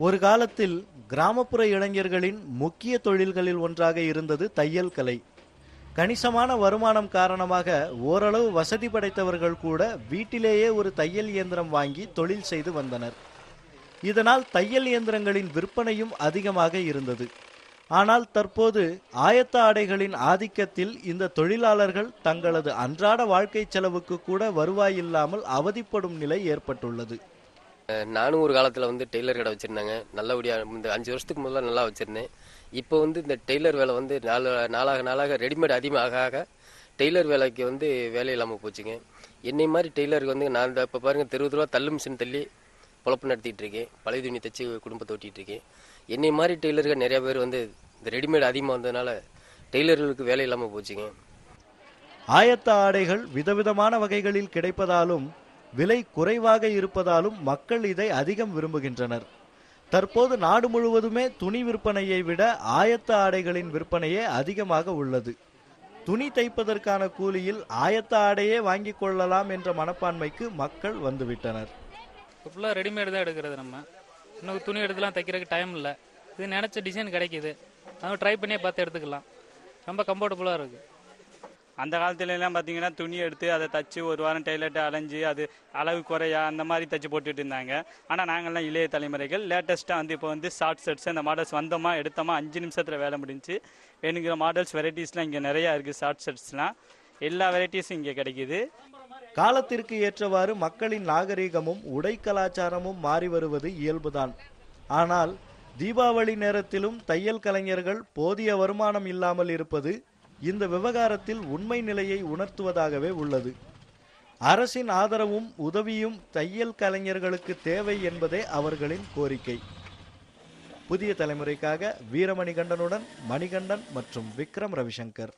ஒரு காலத்தில் கிராமப்புற இளைஞர்களின் முக்கிய தொழில்களில் ஒன்றாக இருந்தது தையல் கலை. கணிசமான வருமானம் காரணமாக ஓரளவு வசதி படைத்தவர்கள் கூட வீட்டிலேயே ஒரு தையல் இயந்திரம் வாங்கி தொழில் செய்து வந்தனர். இதனால் தையல் இயந்திரங்களின் விற்பனையும் அதிகமாக இருந்தது. ஆனால் தற்போது ஆயத்த ஆடைகளின் ஆதிக்கத்தில் இந்த தொழிலாளர்கள் தங்களது அன்றாட வாழ்க்கை செலவுக்கு கூட வருவாய் இல்லாமல் அவதிப்படும் நிலை ஏற்பட்டுள்ளது. நானும் ஒரு காலத்தில் வந்து டெய்லர் கடை வச்சுருந்தாங்க. நல்லபடியாக இந்த அஞ்சு வருஷத்துக்கு முதல்ல நல்லா வச்சுருந்தேன். இப்போ வந்து இந்த டெய்லர் வேலை வந்து நாலு நாளாக நாளாக ரெடிமேட் அதிகமாக ஆக டெய்லர் வேலைக்கு வந்து வேலை இல்லாமல் போச்சுங்க. என்னை மாதிரி டெய்லருக்கு வந்து நான் இந்த இப்போ பாருங்கள் தெருவது ரூபா தள்ளு மிஷின் தள்ளி பொழப்பு நடத்திட்டு இருக்கேன். பழைய துணி தைச்சி குடும்பத்தை ஓட்டிகிட்டு இருக்கேன். என்னை மாதிரி டெய்லருக்கு நிறைய பேர் வந்து இந்த ரெடிமேட் அதிகமாக வந்ததுனால டெய்லர்களுக்கு வேலை இல்லாமல் போச்சுங்க. ஆயத்த ஆடைகள் விதவிதமான வகைகளில் கிடைப்பதாலும் விலை குறைவாக இருப்பதாலும் மக்கள் இதை அதிகம் விரும்புகின்றனர். தற்போது நாடு முழுவதுமே துணி விற்பனையை விட ஆயத்த ஆடைகளின் விற்பனையே அதிகமாக உள்ளது. துணி தைப்பதற்கான கூலியில் ஆயத்த ஆடையே வாங்கிக் கொள்ளலாம் என்ற மனப்பான்மைக்கு மக்கள் வந்துவிட்டனர். ஃபுல்லாக ரெடிமேடு தான் எடுக்கிறது நம்ம. இன்னும் துணி எடுத்துலாம் தைக்கிறதுக்கு டைம் இல்லை. இது நினச்ச டிசைன் கிடைக்குது. நம்ம ட்ரை பண்ணியே பார்த்து எடுத்துக்கலாம். ரொம்ப கம்ஃபர்டபுளாக இருக்குது அந்த காலத்துலலாம் பார்த்தீங்கன்னா துணி எடுத்து அதை தச்சு ஒரு வாரம் டெய்லர்ட்ட அலைஞ்சு அது அளவு குறையா அந்த மாதிரி தச்சு போட்டுட்டு இருந்தாங்க. ஆனால் நாங்கள்லாம் இளைய தலைமுறைகள் லேட்டஸ்ட்டாக வந்து இப்போ வந்து ஷார்ட் செட்ஸ் அந்த மாடல்ஸ் வந்தோமா எடுத்தோமா அஞ்சு நிமிஷத்தில் வேலை முடிஞ்சு வேணுங்கிற மாடல்ஸ் வெரைட்டிஸ்லாம் இங்கே நிறையா இருக்குது ஷார்ட் செட்ஸ்லாம் எல்லா வெரைட்டிஸும் இங்கே கிடைக்குது. காலத்திற்கு ஏற்றவாறு மக்களின் நாகரிகமும் உடை கலாச்சாரமும் மாறி வருவது இயல்புதான். ஆனால் தீபாவளி நேரத்திலும் தையல் கலைஞர்கள் போதிய வருமானம் இல்லாமல் இருப்பது இந்த விவகாரத்தில் உண்மை நிலையை உணர்த்துவதாகவே உள்ளது. அரசின் ஆதரவும் உதவியும் தையல் கலைஞர்களுக்கு தேவை என்பதே அவர்களின் கோரிக்கை. புதிய தலைமுறைக்காக வீரமணிகண்டனுடன் மணிகண்டன் மற்றும் விக்ரம் ரவிசங்கர்.